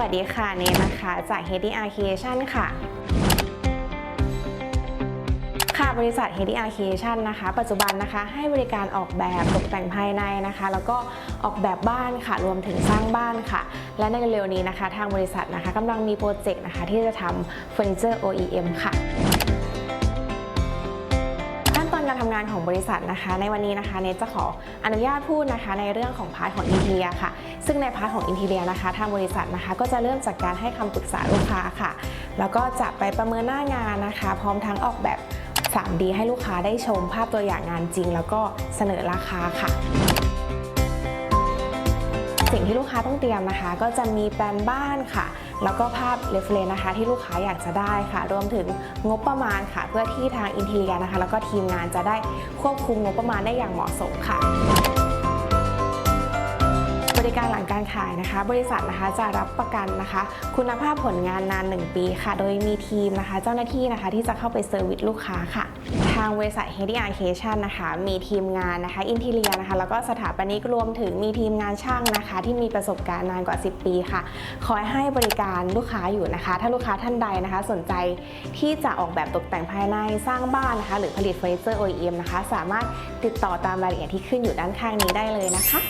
วัสดีค่ะเนนะคะจาก HDR Creation ค่ะค่ะบริษัท HDR Creation นะคะ ปัจจุบันนะคะให้บริการออกแบบตกแต่งภายในนะคะ แล้วก็ออกแบบบ้านค่ะรวมถึงสร้างบ้านค่ะ และในเร็วๆนี้นะคะ ทางบริษัทนะคะกำลังมีโปรเจกต์นะคะที่จะทำเฟอร์นิเจอร์ OEM ค่ะ การทำงานของบริษัทนะคะ ในวันนี้นะคะเนทจะขออนุญาตพูดนะคะ ในเรื่องของพาร์ทของอินเทียค่ะ ซึ่งในพาร์ทของอินเทียนะคะทางบริษัทนะคะ ก็จะเริ่มจากการให้คำปรึกษาลูกค้าค่ะ แล้วก็จะไปประเมินหน้างานนะคะ พร้อมทั้งออกแบบ 3D ให้ลูกค้าได้ชมภาพตัวอย่างงานจริง แล้วก็เสนอราคาค่ะ งที่ลูกค้าต้องเตรียมนะคะ ก็จะมีแปลนบ้านค่ะ แล้วก็ภาพเรฟเลนนะคะ ที่ลูกค้าอยากจะได้ค่ะ รวมถึงงบประมาณค่ะ เพื่อที่ทางอินเทียนะคะ แล้วก็ทีมงานจะได้ควบคุมงบประมาณได้อย่างเหมาะสมค่ะ ริการหลังการขายนะคะ บริษัทนะคะจะรับประกันนะคะ คุณภาพผลงานนาน 1 ปีค่ะ โดยมีทีมนะคะ เจ้าหน้าที่นะคะที่จะเข้าไปเซอร์วิสลูกค้าค่ะ ทางบริษัท h d r Creation นะคะ มีทีมงานนะคะอินทีเลียนะคะ แล้วก็สถาปนิกรวมถึงมีทีมงานช่างนะคะ ที่มีประสบการณ์นานกว่า 10 ปีค่ะ คอยให้บริการลูกค้าอยู่นะคะ ถ้าลูกค้าท่านใดนะคะ สนใจที่จะออกแบบตกแต่งภายในสร้างบ้านนะคะ หรือผลิตเฟอร์นิเจอร์ OEM นะคะ สามารถติดต่อตามรายละเอียดที่ขึ้นอยู่ด้านข้างนี้ได้เลยนะคะ